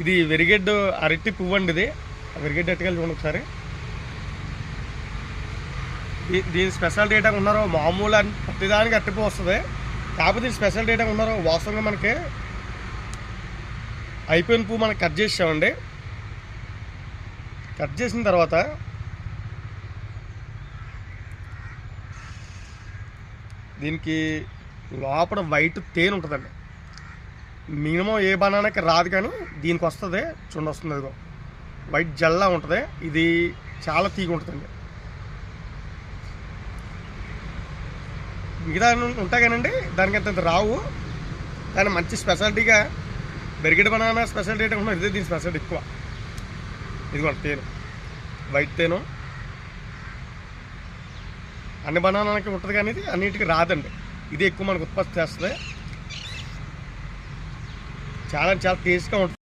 ఇది వెరిగెడ్ అరటి పువ్వు అండి ఇది. వెరిగడ్డ ఎట్టుకెళ్ళి చూడండి ఒకసారి. దీని స్పెషాలిటీ ఏంటంటే ఉన్నారో? మామూలు అన్- ప్రతిదానికి పువ్వు వస్తుంది. కాకపోతే దీని స్పెషాలిటీ ఏంటంటే ఉన్నారో వాస్తవంగా మనకి అయిపోయిన పువ్వు మనకి కట్ చేసామండి కట్ చేసిన తర్వాత దీనికి లోపల వైట్ తేనె ఉంటుందండి. మినిమం ఏ బనానాకి రాదు కానీ దీనికి వస్తుంది. చూడండి వస్తుంది అదిగో వైట్ జల్లా ఉంటుంది. ఇది చాలా తీగ ఉంటుందండి. మిగతా ఉంటాయి కానండి దానికి అంత రావు. కానీ మంచి స్పెషాలిటీగా బెరిగెడ్ బనానా స్పెషాలిటీ అంటే ఇదే దీని స్పెషాలిటీ ఎక్కువ. ఇదిగోండి తేను. వైట్ తేను. అన్ని బనానాకి ఉంటుంది కానీ ఇది అన్నిటికీ రాదండి. ఇది ఎక్కువ మనకు ఉత్పత్తి చేస్తుంది. చాలా చాలా టేస్ట్గా ఉంటుంది.